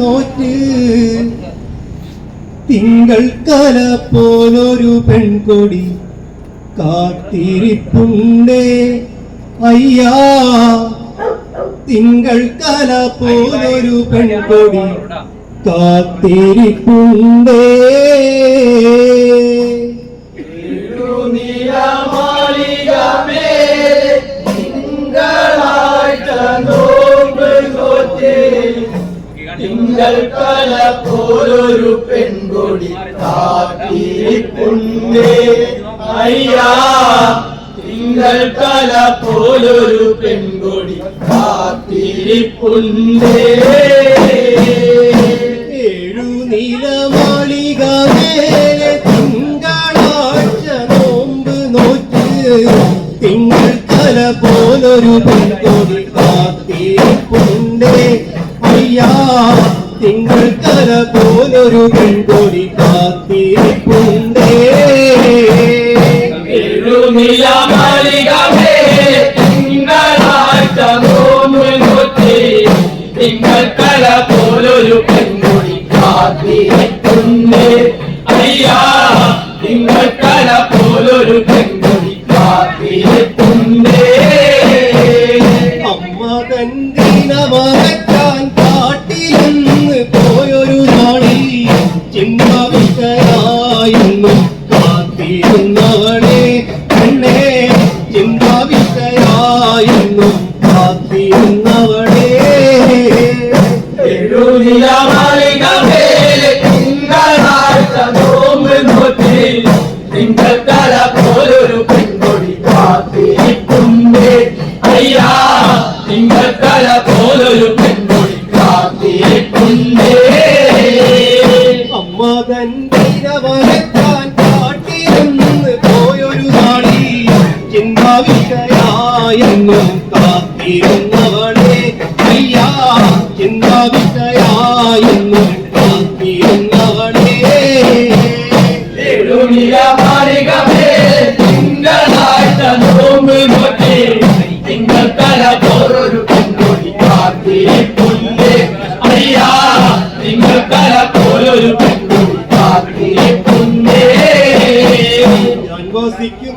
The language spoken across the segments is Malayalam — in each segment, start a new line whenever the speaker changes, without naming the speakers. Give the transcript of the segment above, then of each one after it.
നോറ്റ്. തിങ്കൾ കല പോലൊരു പെൺകൊടി കാത്തിരിപ്പുണ്ടേ. അയ്യാ തിങ്കൾ കല പോലൊരു പെൺകൊടി കാത്തിരിപ്പുണ്ടേ.
തിങ്കൾ കല പോലൊരു പെൺകൊടി കാത്തിരിപ്പുണ്ടേ. അയ്യാ തിങ്കൾ കല പോലൊരു പെൺകൊടി കാത്തിരിപ്പുണ്ടേ.
ഏഴു നിലമാളിക മേലെ തിങ്കളാഴ്ച നോമ്പ് നോറ്റ് തിങ്കൾ കല പോലൊരു പെൺകൊടി കാത്തിരിപ്പുണ്ടേ. അയ്യാ തിങ്കൾ പോലൊരു പെൺകൊടി കാത്തിരിപ്പുണ്ടേ
നോമ്പ് കല പോലൊരു പെൺകൊടി കാത്തിരിപ്പുണ്ട്. അയ്യാ
ചിന്താവിഷയായെന്നും കാത്തിരുന്നവളെ
അയ്യാ.
ചിന്താവിഷയായെന്നും കാത്തിരുന്നവളെ. അയ്യാ
തിങ്കൾ കല പോലൊരു പെൺകൊടി കാത്തിരിപ്പുണ്ട്
ഞാൻ വസിക്കും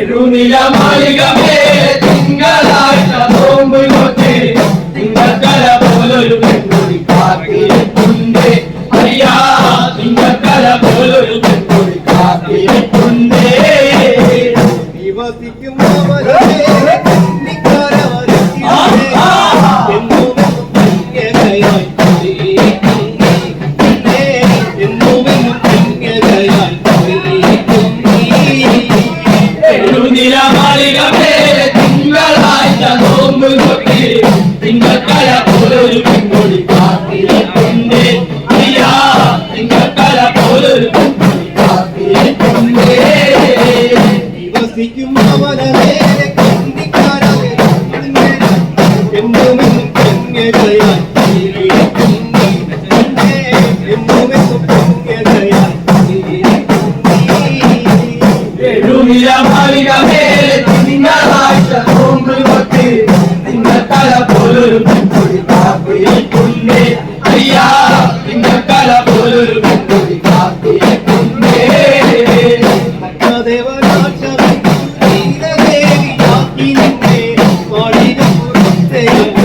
എഴുനിലമലികമേ തിങ്കളാഴ്ച നോമ്പ് നോറ്റി തിങ്കൾ കല പോലൊരു പെൺകൊടി കാത്തിരിപ്പുണ്ട് അയ്യാ തിങ്കൾ കല പോലൊരു പെൺകൊടി കാത്തിരിപ്പുണ്ട്
ദിവസിക്കും അവനമേലെ കന്നിക്കാരവരത്തിയില്ലെങ്കിൽ എന്നുമെന്നും കന്യകയായി
Hey.